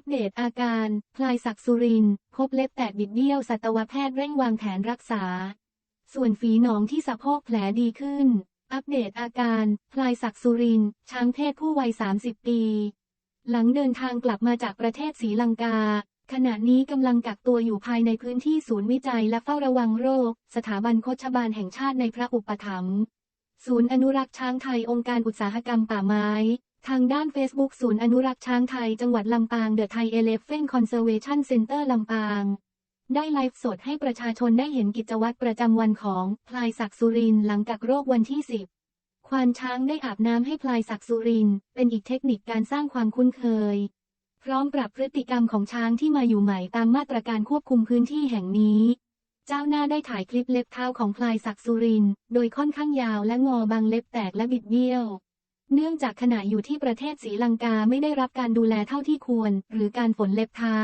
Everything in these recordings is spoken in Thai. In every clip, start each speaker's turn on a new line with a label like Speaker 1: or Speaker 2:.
Speaker 1: ปเดตอาการ พลายศักสุริน พบเล็บแตกบิดเบี้ยว สัตวแพทย์เร่งวางแผนรักษา ส่วนฝีหนองที่สะโพกแผลดีขึ้น อัปเดตอาการ พลายศักสุริน ช้างเพศผู้วัย 30 ปี หลังเดินทางกลับมาจากประเทศศรีลังกา ขณะนี้กำลังกักตัวอยู่ภายในพื้นที่ศูนย์วิจัยและเฝ้าระวังโรค สถาบันโคชบาลแห่งชาติในพระอุปถัมภ์ ศูนย์อนุรักษ์ช้างไทยองค์การอุตสาหกรรมป่าไม้ ทางด้าน Facebook ศูนย์อนุรักษ์ช้างไทยจังหวัดลำปางเดอะไทยเอเลฟเฟนคอนเซอร์เวชั่นเซ็นเตอร์ลำปาง ได้ไลฟ์สดให้ประชาชนได้เห็นกิจวัตรประจำวันของพลายศักดิ์สุรินหลังกักโรควันที่ 10 ควานช้างได้อาบน้ำให้พลายศักดิ์สุรินเป็นอีกเทคนิคการสร้างความคุ้นเคย พร้อมปรับพฤติกรรมของช้างที่มาอยู่ใหม่ตามมาตรการควบคุมพื้นที่แห่งนี้ เจ้าหน้าได้ถ่ายคลิปเล็บเท้าของพลายศักสุริน โดยค่อนข้างยาวและงอบางเล็บแตกและบิดเบี้ยว เนื่องจากขณะอยู่ที่ประเทศศรีลังกาไม่ได้รับการดูแลเท่าที่ควร หรือการฝนเล็บเท้า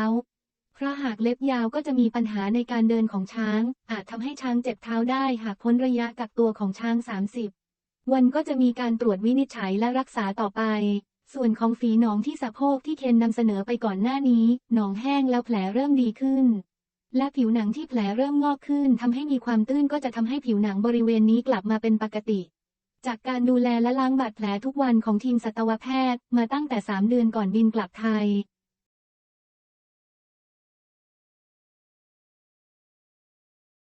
Speaker 1: เพราะหากเล็บยาวก็จะมีปัญหาในการเดินของช้าง อาจทำให้ช้างเจ็บเท้าได้หากพ้นระยะกักตัวของช้าง 30 วันก็จะมีการตรวจวินิจฉัยและรักษาต่อไปส่วนของฝีหนองที่สะโพกที่เคนนำเสนอไปก่อนหน้านี้ หนองแห้งแล้วแผลเริ่มดีขึ้น และผิวหนังที่แผลเริ่มงอกขึ้นทำให้มีความตื้นก็จะทำให้ผิวหนังบริเวณนี้กลับมาเป็นปกติ จากการดูแลและล้างบาดแผลทุกวันของทีมสัตวแพทย์มาตั้งแต่ 3 เดือนก่อนบินกลับไทย